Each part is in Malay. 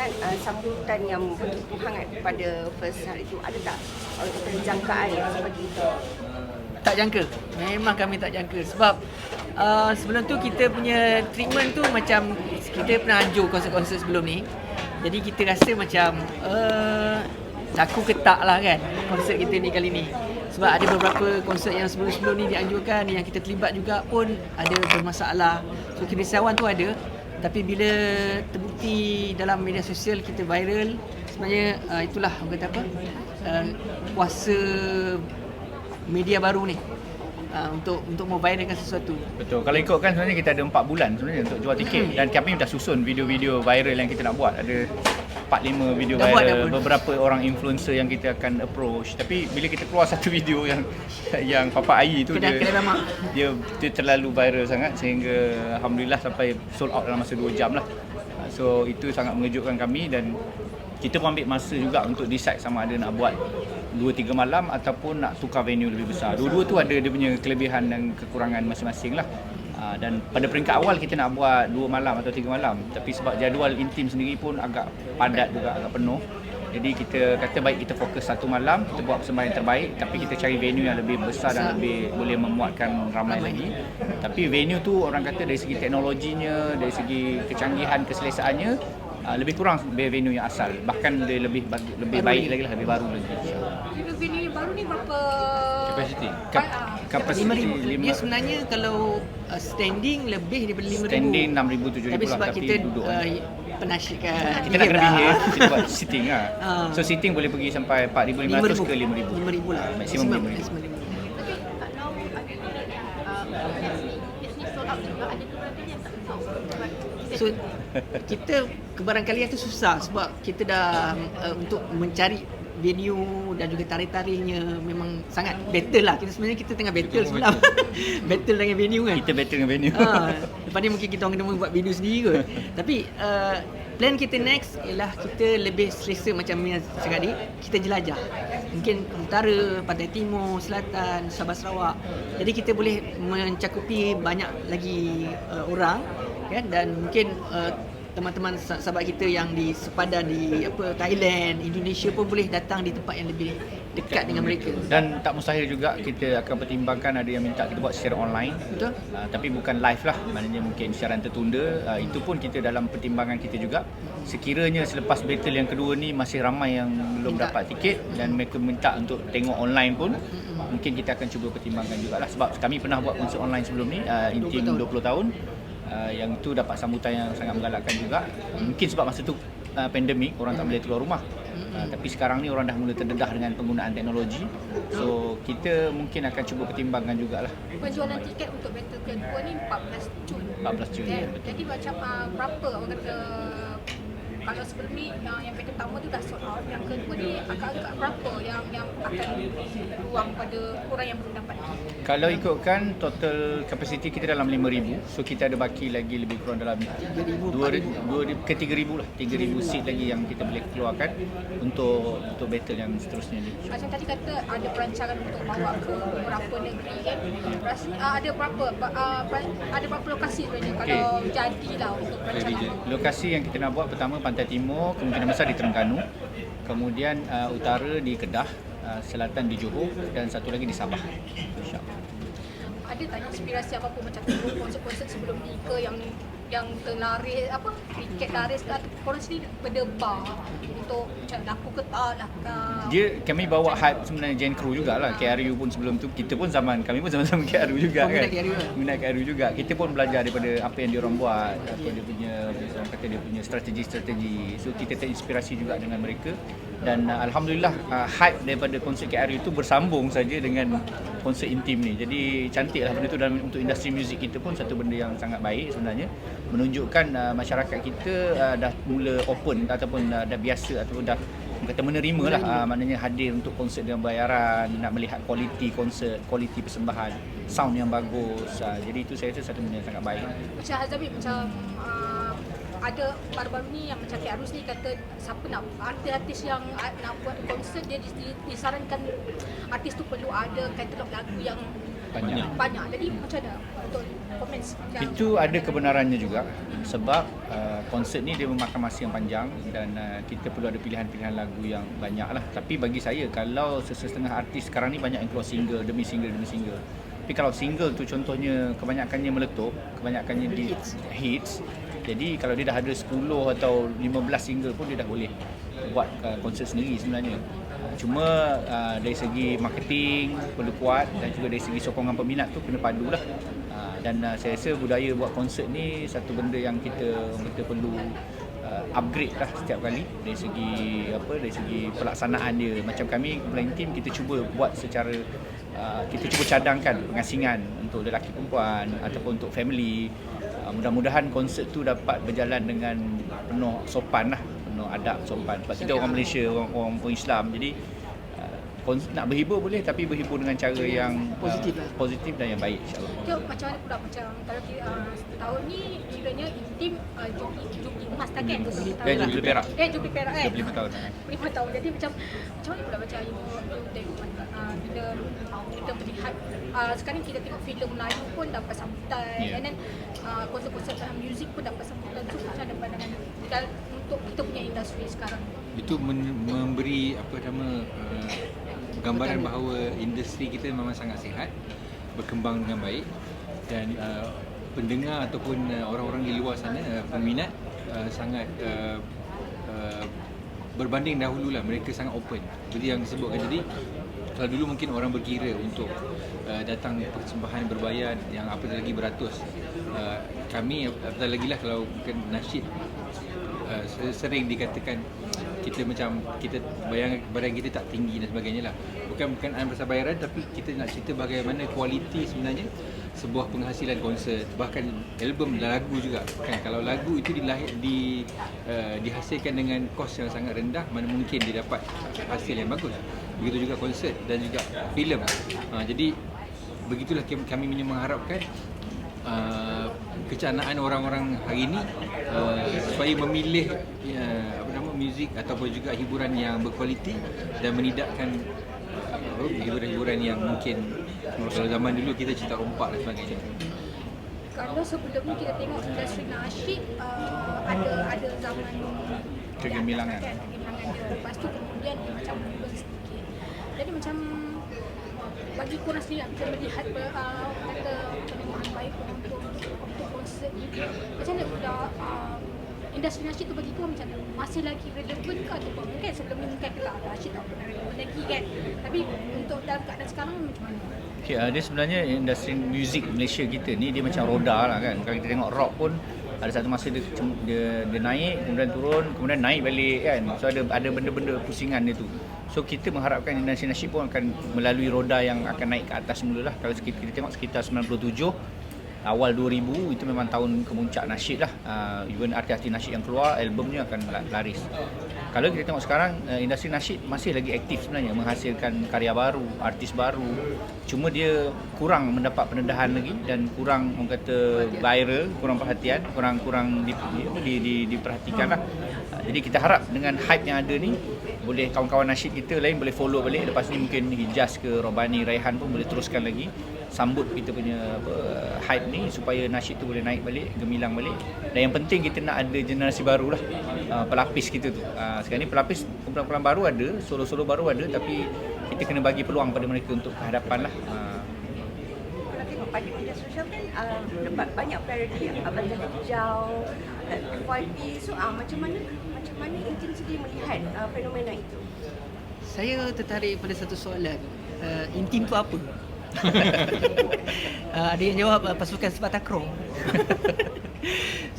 sangat uh, sambutan yang begitu hangat pada first hari itu. Ada tak? Uh, penjangkaan seperti itu? tak jangka. Memang kami tak jangka. Sebab uh, sebelum tu kita punya treatment tu macam kita pernah anjur konsert-konsert sebelum ni. Jadi kita rasa macam uh, caku ke tak lah kan konsert kita ni kali ni. Sebab ada beberapa konsert yang sebelum-sebelum ni dianjurkan yang kita terlibat juga pun ada bermasalah. So kerisauan tu ada tapi bila terbukti dalam media sosial kita viral sebenarnya uh, itulah orang kata apa uh, kuasa media baru ni uh, untuk untuk memviralkan sesuatu. Betul. Kalau ikutkan sebenarnya kita ada 4 bulan sebenarnya untuk jual tiket dan kami dah susun video-video viral yang kita nak buat. Ada 4 5 video Dah viral buat. beberapa orang influencer yang kita akan approach. Tapi bila kita keluar satu video yang yang Papa Ayi tu Kedai- dia, mamak. dia dia terlalu viral sangat sehingga alhamdulillah sampai sold out dalam masa 2 jam lah. So itu sangat mengejutkan kami dan kita pun ambil masa juga untuk decide sama ada nak buat 2-3 malam ataupun nak tukar venue lebih besar. Dua-dua tu ada dia punya kelebihan dan kekurangan masing-masing lah. Ah, dan pada peringkat awal kita nak buat 2 malam atau 3 malam. Tapi sebab jadual intim sendiri pun agak padat juga agak penuh. Jadi kita kata baik kita fokus satu malam kita buat persembahan yang terbaik. Tapi kita cari venue yang lebih besar dan lebih boleh memuatkan ramai lagi. Tapi venue tu orang kata dari segi teknologinya dari segi kecanggihan keselesaannya ah, lebih kurang venue yang asal. Bahkan dia lebih lebih Baru baik lagi. lagi lah lebih baru lagi. Venue yang baru ni berapa Capacity. Kap- Ah, kapasiti 5000 dia lima sebenarnya kalau uh, standing lebih daripada 5000. standing 6000 7000 Tapi sebab lah, kita duduk uh, penasyikan kita nak kena behave kita buat sitting lah Ah. so sitting boleh pergi sampai 4500 ke 5000 5000 lah. Maksimum 5,000. Maksimum 5000. Tapi kalau ada uh, ni sold out juga ada keberatan yang tak sold out. So kita kebarangkalian tu susah sebab kita dah uh, untuk mencari venue dan juga tarikh-tarikhnya memang sangat battle lah. Kita sebenarnya kita tengah battle semalam. battle dengan venue kan. kita better dengan venue Ha, lepas ni mungkin kita orang kena buat video sendiri kot. Tapi uh, plan kita next ialah kita lebih selesa macam Mia cakap tadi, kita jelajah. Mungkin utara, pantai timur, selatan, Sabah Sarawak. Jadi kita boleh mencakupi banyak lagi uh, orang kan dan mungkin uh, teman-teman sa- sahabat kita yang di sepadan di apa Thailand, Indonesia pun boleh datang di tempat yang lebih dekat dengan mereka. dan tak mustahil juga kita akan pertimbangkan ada yang minta kita buat secara online. Betul? Uh, tapi bukan live lah. Maknanya mungkin siaran tertunda. Uh, itu pun kita dalam pertimbangan kita juga. Sekiranya selepas battle yang kedua ni masih ramai yang belum Minta. dapat tiket dan mereka minta untuk tengok online pun mungkin kita akan cuba pertimbangkan jugalah. Sebab kami pernah buat konsert online sebelum ni uh, intim 20 20 tahun uh, yang tu dapat sambutan yang sangat menggalakkan juga mungkin sebab masa tu uh, pandemik orang tak boleh keluar rumah Uh, tapi sekarang ni orang dah mula terdedah dengan penggunaan teknologi so kita mungkin akan cuba pertimbangkan jugalah Penjualan tiket untuk battle kedua ni 14 Jun. 14 Jun, Kan? ya, betul. Jadi macam uh, berapa orang kata kalau sebelum ni yang, yang battle pertama tu dah sold out, yang kedua ni agak-agak berapa yang yang akan ruang pada orang yang belum dapat? Kalau ikutkan total capacity kita dalam 5000 so kita ada baki lagi lebih kurang dalam 3,000, 2000 ke 3000 lah 3000 seat lagi yang kita boleh keluarkan untuk untuk battle yang seterusnya ni. Macam tadi kata ada perancangan untuk bawa ke beberapa negeri kan. Uh, ada berapa uh, ada berapa lokasi sebenarnya Okey. kalau jadilah untuk perancangan. Lokasi yang kita nak buat pertama Pantai Timur, kemungkinan besar di Terengganu, kemudian uh, utara di Kedah, uh, selatan di Johor dan satu lagi di Sabah. Ada tak inspirasi apa pun macam tu konsert-konsert sebelum ni ke yang yang terlaris apa tiket laris atau korang sendiri berdebar untuk macam laku ke tak laku Dia kami bawa hype sebenarnya Gen Crew jugalah KRU pun sebelum tu kita pun zaman kami pun sama-sama KRU juga Oh, kan. minat KRU lah. Minat KRU juga. Kita pun belajar daripada apa yang diorang buat, apa dia punya orang kata dia punya strategi-strategi. So kita terinspirasi juga dengan mereka dan uh, alhamdulillah uh, hype daripada konsert KRU itu bersambung saja dengan konsert intim ni. Jadi cantiklah benda tu dalam untuk industri muzik kita pun satu benda yang sangat baik sebenarnya menunjukkan uh, masyarakat kita uh, dah mula open ataupun uh, dah biasa ataupun dah kata menerima lah uh, maknanya hadir untuk konsert dengan bayaran nak melihat kualiti konsert kualiti persembahan sound yang bagus uh, jadi itu saya rasa satu benda yang sangat baik macam Hazabi macam ada baru-baru ni yang macam Cik Arus ni kata siapa nak artis-artis yang nak buat konsert dia dis- disarankan artis tu perlu ada katalog lagu yang banyak banyak. Jadi macam mana untuk komen Itu ada kebenarannya juga sebab uh, konsert ni dia memakan masa yang panjang dan uh, kita perlu ada pilihan-pilihan lagu yang banyak lah. Tapi bagi saya kalau sesetengah artis sekarang ni banyak yang keluar single demi single demi single. Tapi kalau single tu contohnya kebanyakannya meletup, kebanyakannya di hits. hits. Jadi kalau dia dah ada 10 atau 15 single pun dia dah boleh buat uh, konsert sendiri sebenarnya. Cuma uh, dari segi marketing perlu kuat dan juga dari segi sokongan peminat tu kena padu lah. Uh, dan uh, saya rasa budaya buat konsert ni satu benda yang kita kita perlu uh, upgrade lah setiap kali dari segi apa dari segi pelaksanaan dia. Macam kami Blind Team kita cuba buat secara uh, kita cuba cadangkan pengasingan untuk lelaki perempuan ataupun untuk family. Uh, mudah-mudahan konsert tu dapat berjalan dengan penuh sopan lah penuh adab sopan sebab kita orang Malaysia orang orang, orang Islam jadi uh, kons- nak berhibur boleh tapi berhibur dengan cara yang uh, Positif lah. positif dan yang baik insyaallah Itu macam mana pula macam kalau uh, tahun ni kiranya intim uh, jubli jubli emas tak kan? Hmm. Jubli Eh, jubli perak. Eh jubli perak kan? 25 tahun. 25 tahun. Jadi macam macam mana pula macam you tengok uh, bila kita melihat uh, sekarang kita tengok filem Melayu pun dapat sambutan Yeah. and then uh, konsert-konsert uh, muzik pun dapat sambutan tu macam mana pandangan dan untuk kita punya industri sekarang? Itu men- memberi apa nama uh, gambaran bahawa industri kita memang sangat sihat berkembang dengan baik. Dan uh, pendengar ataupun uh, orang-orang di luar sana uh, peminat uh, sangat uh, uh, berbanding dahulu lah mereka sangat open. Seperti yang disebutkan tadi kalau dulu mungkin orang berkira untuk uh, datang persembahan berbayar yang apatah lagi beratus. Uh, kami apatah lagi lah kalau mungkin nasyid uh, se- sering dikatakan kita macam kita bayang barang kita tak tinggi dan sebagainya lah. Bukan bukan pasal bayaran tapi kita nak cerita bagaimana kualiti sebenarnya sebuah penghasilan konsert. Bahkan album lagu juga. Kan kalau lagu itu dilahir di uh, dihasilkan dengan kos yang sangat rendah mana mungkin dia dapat hasil yang bagus. Begitu juga konsert dan juga filem. Uh, jadi begitulah kami kami mengharapkan uh, kecanaan orang-orang hari ini uh, supaya memilih uh, muzik ataupun juga hiburan yang berkualiti dan menidakkan uh, hiburan-hiburan yang mungkin kalau zaman dulu kita cerita rompak dan sebagainya. kalau sebelum ni kita tengok industri nasyid uh, ada ada zaman Kegemilangan. kan, kegemilangan dia lepas tu kemudian dia macam berubah sedikit jadi macam bagi korang sendiri kita melihat uh, kata penerimaan baik untuk untuk konsert ni macam mana pula uh, industri nasyid tu bagi korang macam mana masih lagi relevan ke ataupun mungkin sebelum ni mungkin kita tak nasyid tak pernah lagi kan tapi untuk dalam keadaan sekarang macam mana Okay, uh, dia sebenarnya industri muzik Malaysia kita ni dia macam roda lah kan. Kalau kita tengok rock pun ada satu masa dia, dia dia naik kemudian turun kemudian naik balik kan. So ada ada benda-benda pusingan dia tu. So kita mengharapkan industri nasyid pun akan melalui roda yang akan naik ke atas semula lah. Kalau kita, kita tengok sekitar 97 awal 2000 itu memang tahun kemuncak nasyid lah. Uh, even artis-artis nasyid yang keluar albumnya akan la- laris. Kalau kita tengok sekarang uh, industri nasyid masih lagi aktif sebenarnya menghasilkan karya baru, artis baru. Cuma dia kurang mendapat pendedahan lagi dan kurang orang kata viral, kurang perhatian, kurang kurang di, di, di, di, diperhatikan lah. Uh, jadi kita harap dengan hype yang ada ni boleh kawan-kawan nasyid kita lain boleh follow balik lepas ni mungkin Hijaz ke Robani Raihan pun boleh teruskan lagi sambut kita punya apa hype ni supaya nasyid tu boleh naik balik gemilang balik dan yang penting kita nak ada generasi baru lah uh, pelapis kita tu uh, sekarang ni pelapis kumpulan-kumpulan baru ada solo-solo baru ada tapi kita kena bagi peluang pada mereka untuk kehadapan lah uh, Kalau tengok pada media sosial kan uh, dapat banyak parody Abang Jadi Hijau, uh, FYP So uh, macam mana macam mana Intin sendiri melihat uh, fenomena itu? Saya tertarik pada satu soalan. Uh, intim tu apa? Uh, ada yang jawab uh, pasukan sepak takraw.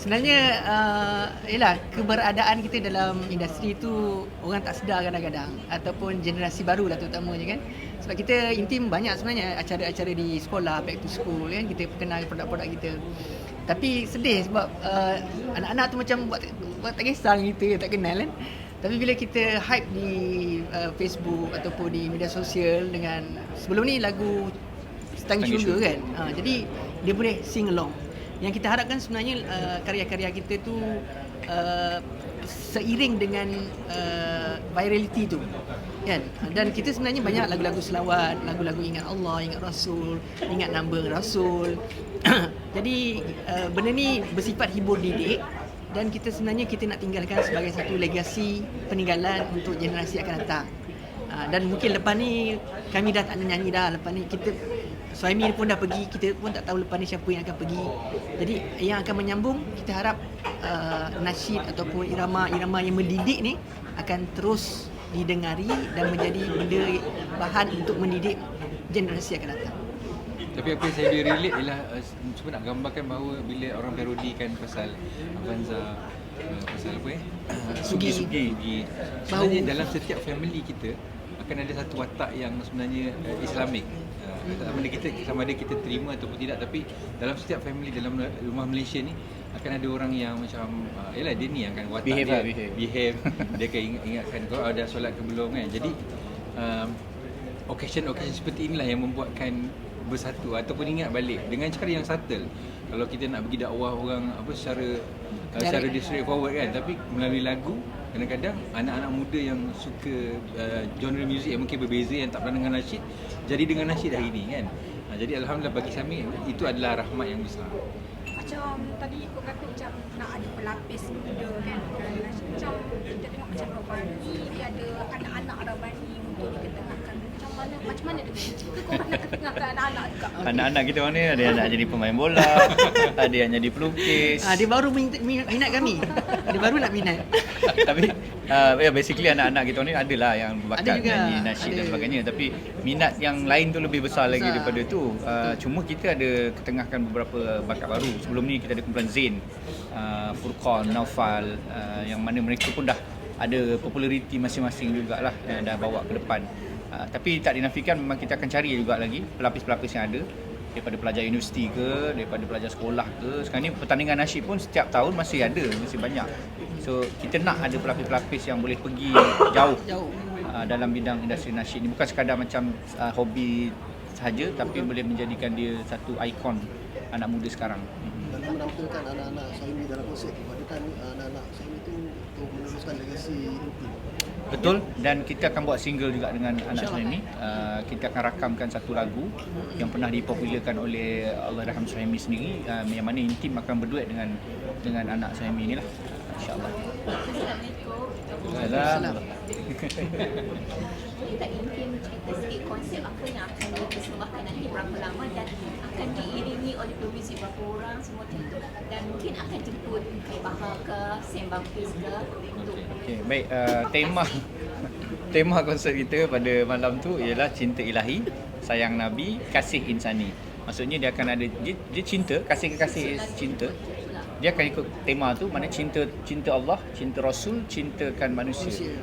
Sebenarnya uh, yalah keberadaan kita dalam industri tu orang tak sedar kadang-kadang ataupun generasi baru lah terutamanya kan. Sebab kita intim banyak sebenarnya acara-acara di sekolah, back to school kan kita perkenal produk-produk kita. Tapi sedih sebab uh, anak-anak tu macam buat buat tak kisah kita tak kenal kan. Tapi bila kita hype di uh, Facebook ataupun di media sosial dengan sebelum ni lagu Stang Sugar Sugar. kan. Ha, jadi dia boleh sing along. Yang kita harapkan sebenarnya uh, karya-karya kita tu uh, seiring dengan uh, virality tu. Kan? Dan kita sebenarnya banyak lagu-lagu selawat, lagu-lagu ingat Allah, ingat Rasul, ingat nama Rasul. Jadi uh, benda ni bersifat hibur didik dan kita sebenarnya kita nak tinggalkan sebagai satu legasi peninggalan untuk generasi akan datang. Uh, dan mungkin lepas ni kami dah tak nak nyanyi dah. Lepas ni kita Suhaimi pun dah pergi, kita pun tak tahu lepas ni siapa yang akan pergi. Jadi yang akan menyambung kita harap uh, nasyid ataupun irama-irama yang mendidik ni akan terus didengari dan menjadi benda bahan untuk mendidik generasi akan datang. Tapi apa yang saya boleh relate ialah uh, cuba nak gambarkan bahawa bila orang parodikan pasal Avanza uh, pasal apa eh? Sugi. Sugi. Sugi. Sebenarnya dalam setiap family kita akan ada satu watak yang sebenarnya uh, Islamik. Uh, tak mana kita sama ada kita terima ataupun tidak tapi dalam setiap family dalam rumah Malaysia ni akan ada orang yang macam uh, yalah dia ni yang akan watak Behave dia lah, behave. behave dia akan ingat, ingatkan kau ada solat ke belum kan jadi um, occasion-occasion seperti inilah yang membuatkan bersatu ataupun ingat balik. Dengan cara yang subtle. Kalau kita nak bagi dakwah orang apa secara uh, secara dia straightforward kan. Tapi melalui lagu kadang-kadang anak-anak muda yang suka uh, genre muzik yang mungkin berbeza yang tak pernah dengar nasyid jadi dengan nasyid hari ini kan. Uh, jadi alhamdulillah bagi kami itu adalah rahmat yang besar. Macam tadi kau kata macam nak ada pelapis muda kan macam kita tengok macam Robani dia ada anak-anak Robani untuk diketengahkan macam mana macam mana dengan kita kau anak-anak juga Anak-anak kita mana ada yang nak jadi pemain bola, ada yang jadi pelukis. Ah dia baru minat, minat kami. Dia baru nak minat. Tapi uh, yeah, basically anak-anak kita ni adalah yang Ada bakat juga, nyanyi nasyid dan ada. sebagainya tapi minat yang lain tu lebih besar lagi Besar. daripada tu. Uh, cuma kita ada ketengahkan beberapa bakat baru. Sebelum ni kita ada kumpulan Zain, uh, Furqan, Naufal uh, yang mana mereka pun dah ada populariti masing-masing jugalah yang dah bawa ke depan. Uh, tapi tak dinafikan memang kita akan cari juga lagi pelapis-pelapis yang ada daripada pelajar universiti ke, daripada pelajar sekolah ke. Sekarang ni pertandingan nasyid pun setiap tahun masih ada, masih banyak. So kita nak ada pelapis-pelapis yang boleh pergi jauh Jauh. uh, dalam bidang industri nasyid ni bukan sekadar macam uh, hobi sahaja tapi boleh menjadikan dia satu ikon anak muda sekarang. dalam menampilkan anak-anak Suhaimi dalam konsert kepada anak-anak Suhaimi itu untuk meneruskan legasi inti. Betul dan kita akan buat single juga dengan anak Suhaimi. Uh, kita akan rakamkan satu lagu yang pernah dipopularkan oleh Allahyarham Suhaimi sendiri uh, yang mana Intim akan berduet dengan dengan anak Suhaimi inilah. InsyaAllah. Salam. Boleh tak Intim cerita sikit konsep apa yang akan dipersembahkan nanti berapa lama dan akan diiringi oleh pemuzik berapa orang semua tu dan mungkin akan jemput Kai Bahar ke Baptist ke untuk Okay, baik uh, tema tema konsert kita pada malam tu ialah cinta ilahi, sayang nabi, kasih insani. Maksudnya dia akan ada dia, dia cinta, kasih kekasih cinta. Dia akan ikut tema tu mana cinta cinta Allah, cinta Rasul, cintakan manusia. Manusia.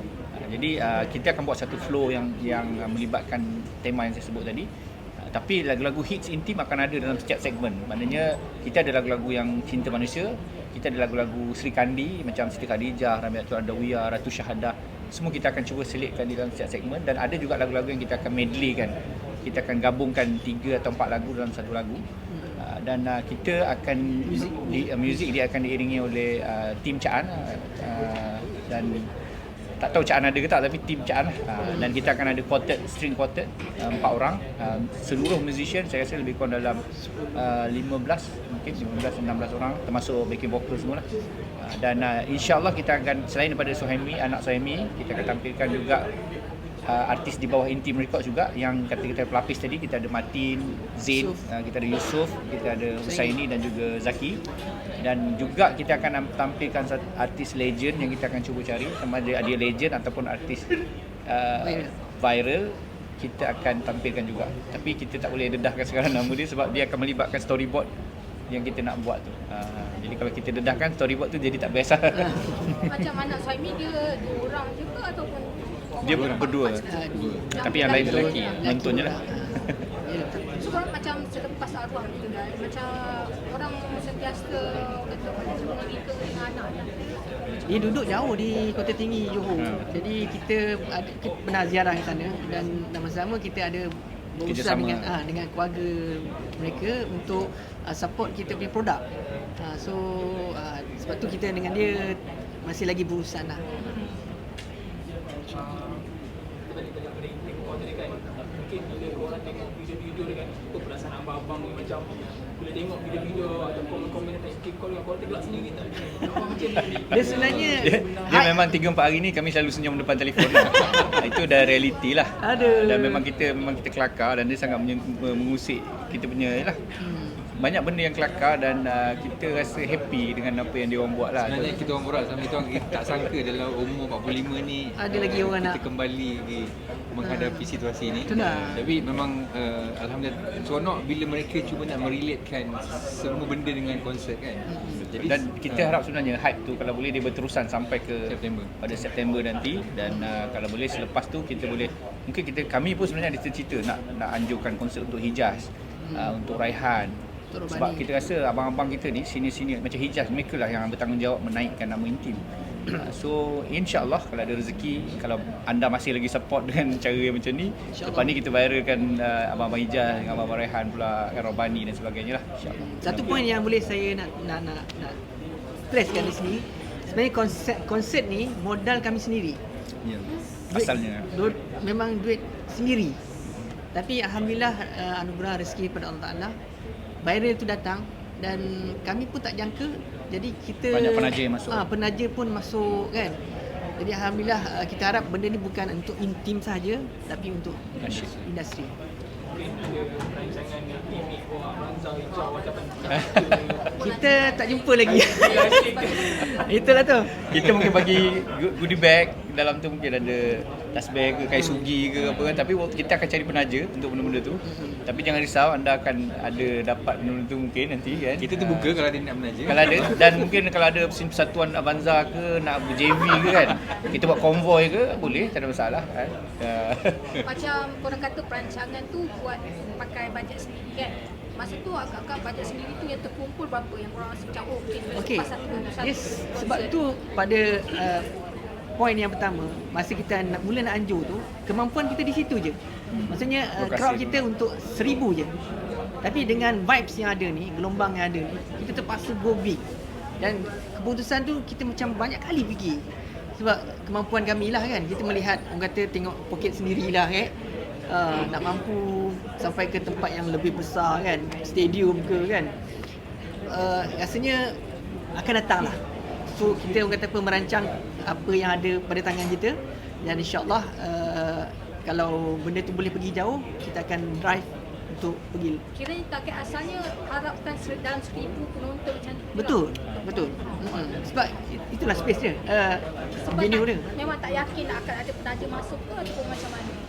Jadi uh, kita akan buat satu flow yang yang melibatkan tema yang saya sebut tadi. Tapi lagu-lagu hits intim akan ada dalam setiap segmen. Maknanya kita ada lagu-lagu yang cinta manusia, kita ada lagu-lagu Sri Kandi macam Siti Khadijah, Rabiatul Adawiyah, Ratu Syahadah. Semua kita akan cuba selitkan di dalam setiap segmen dan ada juga lagu-lagu yang kita akan medley kan. Kita akan gabungkan tiga atau empat lagu dalam satu lagu. Uh, dan uh, kita akan music, di, uh, music dia akan diiringi oleh uh, tim Caan uh, dan tak tahu Caan ada ke tak tapi tim Caan lah. Uh, dan kita akan ada quartet string quartet uh, empat orang uh, seluruh musician saya rasa lebih kurang dalam uh, 15 mungkin 15 16 orang termasuk backing vocal semua lah. Uh, dan uh, insyaallah kita akan selain daripada Suhaimi anak Suhaimi kita akan tampilkan juga uh, artis di bawah Intim Records juga yang kata kita pelapis tadi kita ada Martin, Zain, Yusuf. uh, kita ada Yusof, kita ada Husaini dan juga Zaki dan juga kita akan tampilkan satu artis legend yang kita akan cuba cari sama ada dia legend ataupun artis uh, Viral. viral kita akan tampilkan juga tapi kita tak boleh dedahkan sekarang nama dia sebab dia akan melibatkan storyboard yang kita nak buat tu. Uh, jadi kalau kita dedahkan storyboard tu jadi tak biasa. macam anak Suhaimi dia dua orang je ke ataupun dia berdua. Ah, dua. Tapi yang lain lelaki, menontonnya lah. Ya. So kalau macam selepas arwah tu kan Macam orang sentiasa kata macam kita dengan anak-anak Dia duduk jauh di Kota Tinggi Johor. Hmm. Jadi kita ada kita pernah ziarah di sana dan sama-sama kita ada berusaha dengan ah, dengan keluarga mereka untuk ah, support kita punya produk. Ah, so ah, sebab tu kita dengan dia masih lagi berurusan lah. tadi tadi pada tengok kau tadi kan mungkin bila korang dia kan apa perasaan abang-abang ni macam bila tengok video-video atau komen-komen atas skip call kan korang tergelak sendiri tak abang macam ni Dia sebenarnya dia, dia memang 3-4 hari ni kami selalu senyum depan telefon lah. Itu dah realiti lah. Aduh. Dan memang kita memang kita kelakar dan dia sangat mengusik kita punya lah. Banyak benda yang kelakar dan uh, kita rasa happy dengan apa yang dia orang buat lah. Sebenarnya kita orang borak sama itu orang kita tak sangka dalam umur 45 ni Ada lagi orang kita nak- kembali lagi menghadapi situasi ni. Itulah. Tapi memang uh, alhamdulillah seronok bila mereka cuba nak merelatekan semua benda dengan konsert kan. Jadi dan kita uh, harap sebenarnya hype tu kalau boleh dia berterusan sampai ke September. pada September nanti dan uh, kalau boleh selepas tu kita boleh mungkin kita kami pun sebenarnya ada cita-cita nak nak anjurkan konsert untuk Hijaz uh, untuk Raihan Untuk Robani. sebab kita rasa abang-abang kita ni senior-senior macam Hijaz mereka lah yang bertanggungjawab menaikkan nama intim Uh, so insyaallah kalau ada rezeki kalau anda masih lagi support dengan cara yang macam ni lepas ni kita viralkan uh, abang-abang Hijaz dengan abang-abang Raihan pula kan Robani dan sebagainya lah insyaallah Satu poin yang boleh saya nak nak nak, nak stresskan di sini sebenarnya konsert konsert ni modal kami sendiri. ya Duit- asalnya duit, memang duit sendiri. Tapi alhamdulillah uh, anugerah rezeki pada Allah Taala. Viral tu datang dan kami pun tak jangka jadi kita Banyak penaja yang masuk. Ah penaja pun masuk kan. Jadi alhamdulillah uh, kita harap benda ni bukan untuk intim saja tapi untuk Industri. industri. Kita tak jumpa lagi. Itulah tu. kita mungkin bagi goodie bag dalam tu mungkin ada bag ke kai sugi ke apa kan tapi waktu kita akan cari penaja untuk benda-benda tu tapi jangan risau anda akan ada dapat benda tu mungkin nanti kan kita terbuka kalau ada nak menaja. kalau ada dan mungkin kalau ada persatuan Avanza ke nak JV ke kan kita buat konvoy ke boleh tak ada masalah kan Ah. Macam korang kata perancangan tu buat pakai bajet sendiri kan. Masa tu agak-agak bajet sendiri tu yang terkumpul berapa yang korang rasa macam oh okay, boleh Okey. lepas satu satu Yes, sebab tu pada uh, poin yang pertama, masa kita nak mula nak anjur tu, kemampuan kita di situ je. Maksudnya uh, crowd kita untuk seribu je. Tapi dengan vibes yang ada ni, gelombang yang ada ni, kita terpaksa go big. Dan keputusan tu kita macam banyak kali fikir. Sebab kemampuan kami lah kan, kita melihat orang kata tengok poket sendirilah kan. Uh, nak mampu sampai ke tempat yang lebih besar kan, stadium ke kan uh, rasanya akan datang lah. So kita orang kata apa merancang apa yang ada pada tangan kita dan insyaAllah uh, kalau benda tu boleh pergi jauh kita akan drive untuk pergi. Kiranya target asalnya harapkan dalam seribu penonton macam tu. Betul, betul. Mm-mm. Sebab itulah space dia. Uh, Sebab venue tak, dia. memang tak yakin akan ada penaja masuk ke ataupun macam.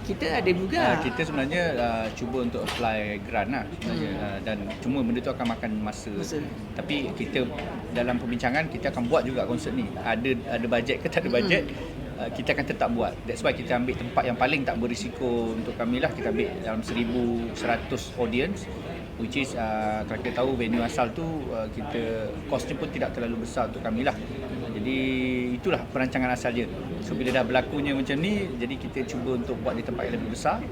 Kita ada juga. Uh, kita sebenarnya uh, cuba untuk apply grant lah sebenarnya uh, dan cuma benda tu akan makan masa. Masa. Tapi kita dalam perbincangan kita akan buat juga konsert ni. Ada ada bajet ke tak ada bajet uh, kita akan tetap buat. That's why kita ambil tempat yang paling tak berisiko untuk kami lah. Kita ambil dalam 1100 audience which is uh, kalau kita tahu venue asal tu uh, kita kosnya pun tidak terlalu besar untuk kami lah. Jadi itulah perancangan asal dia. So bila dah berlakunya macam ni, jadi kita cuba untuk buat di tempat yang lebih besar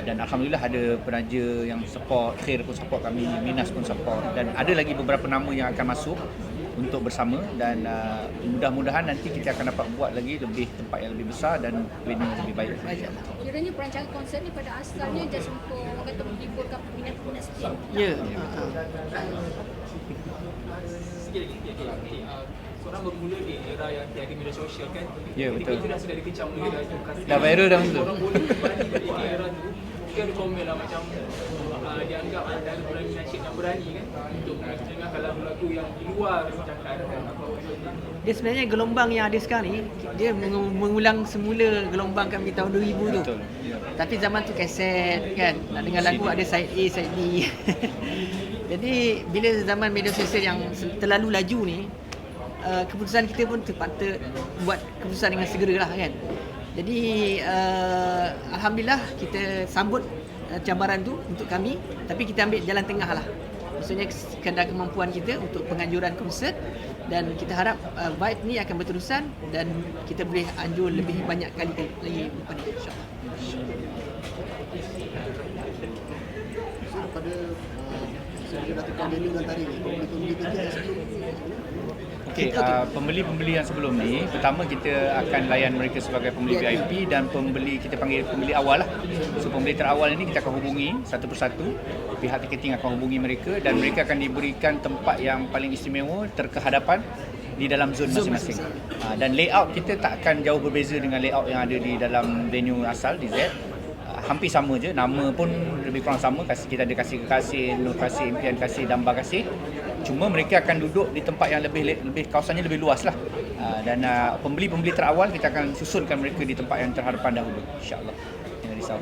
dan alhamdulillah ada penaja yang support, Khair pun support kami, Minas pun support dan ada lagi beberapa nama yang akan masuk untuk bersama dan uh, mudah-mudahan nanti kita akan dapat buat lagi lebih tempat yang lebih besar dan venue yang lebih baik. Kiranya perancangan konsert ni pada asalnya just untuk orang kata menghiburkan peminat-peminat sekian. Ya. Ya. Uh-uh. sikit lagi sikit lagi uh, korang bermula di era yang tiada media sosial kan Ya, Ketika betul. itu dah sudah dikecam lagi dah tu Dah viral dah betul. korang boleh ke era tu mungkin ada komen lah macam uh, dianggap adalah berani nasyid yang berani kan untuk mendengarkan lagu-lagu yang di luar cakap apa Dia sebenarnya gelombang yang ada sekarang ni dia mengu- mengulang semula gelombang kami tahun 2000 tu. Betul. Tapi zaman tu kaset kan. Nak dengar lagu ada side A, side B. Jadi bila zaman media sosial yang terlalu laju ni uh, keputusan kita pun terpaksa buat keputusan dengan segera lah kan. Jadi uh, alhamdulillah kita sambut uh, cabaran tu untuk kami tapi kita ambil jalan tengah lah. Maksudnya sekadar kemampuan kita untuk penganjuran konsert dan kita harap uh, vibe ni akan berterusan dan kita boleh anjur lebih banyak kali lagi lepas ni insyaAllah. Daripada uh, saya dah tekan venue dengan tadi ni, boleh kerja sebelum ni. Okey, uh, pembeli-pembeli yang sebelum ni, pertama kita akan layan mereka sebagai pembeli VIP dan pembeli kita panggil pembeli awal lah. So pembeli terawal ini kita akan hubungi satu persatu. Pihak tiketing akan hubungi mereka dan mereka akan diberikan tempat yang paling istimewa terkehadapan di dalam zon masing-masing. Uh, dan layout kita tak akan jauh berbeza dengan layout yang ada di dalam venue asal di Z. Uh, hampir sama je, nama pun lebih kurang sama. Kasih kita ada kasih kekasih, nur kasih, impian kasih, damba kasih. Cuma mereka akan duduk di tempat yang lebih lebih kawasannya lebih luas lah. Uh, dan uh, pembeli-pembeli terawal kita akan susunkan mereka di tempat yang terhadapan dahulu. InsyaAllah. Jangan risau.